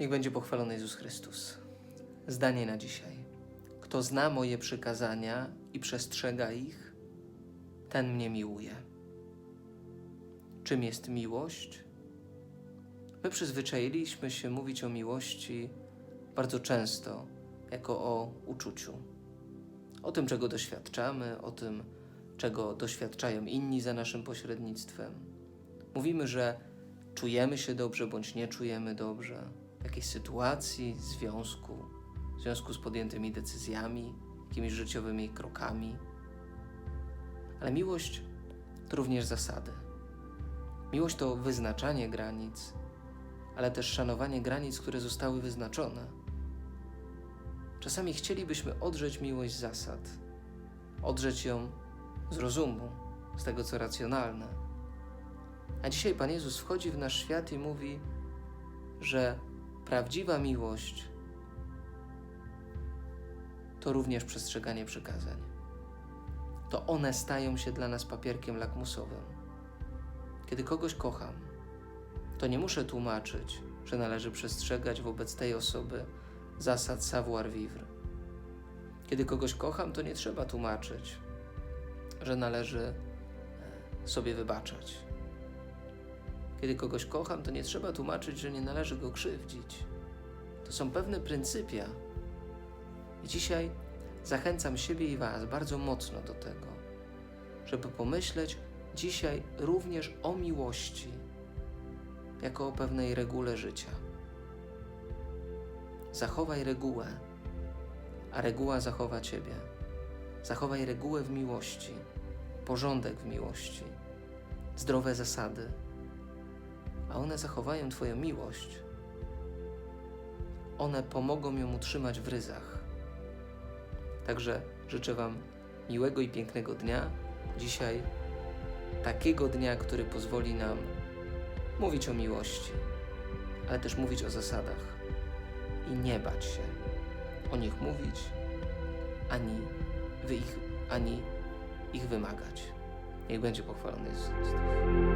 Niech będzie pochwalony Jezus Chrystus. Zdanie na dzisiaj. Kto zna moje przykazania i przestrzega ich, ten mnie miłuje. Czym jest miłość? My przyzwyczailiśmy się mówić o miłości bardzo często jako o uczuciu. O tym, czego doświadczamy, o tym, czego doświadczają inni za naszym pośrednictwem. Mówimy, że czujemy się dobrze bądź nie czujemy dobrze jakiejś sytuacji, związku, w związku z podjętymi decyzjami, jakimiś życiowymi krokami. Ale miłość to również zasady. Miłość to wyznaczanie granic, ale też szanowanie granic, które zostały wyznaczone. Czasami chcielibyśmy odrzeć miłość z zasad, odrzeć ją z rozumu, z tego co racjonalne. A dzisiaj Pan Jezus wchodzi w nasz świat i mówi, że prawdziwa miłość to również przestrzeganie przykazań. To one stają się dla nas papierkiem lakmusowym. Kiedy kogoś kocham, to nie muszę tłumaczyć, że należy przestrzegać wobec tej osoby zasad savoir vivre. Kiedy kogoś kocham, to nie trzeba tłumaczyć, że należy e, sobie wybaczać. Kiedy kogoś kocham, to nie trzeba tłumaczyć, że nie należy go krzywdzić. To są pewne pryncypia. I dzisiaj zachęcam siebie i Was bardzo mocno do tego, żeby pomyśleć dzisiaj również o miłości, jako o pewnej regule życia. Zachowaj regułę, a reguła zachowa Ciebie. Zachowaj regułę w miłości, porządek w miłości, zdrowe zasady, a one zachowają Twoją miłość. One pomogą ją utrzymać w ryzach. Także życzę Wam miłego i pięknego dnia. Dzisiaj takiego dnia, który pozwoli nam mówić o miłości, ale też mówić o zasadach i nie bać się o nich mówić, ani, wy ich, ani ich wymagać. Niech będzie pochwalony Jezus Chrystus.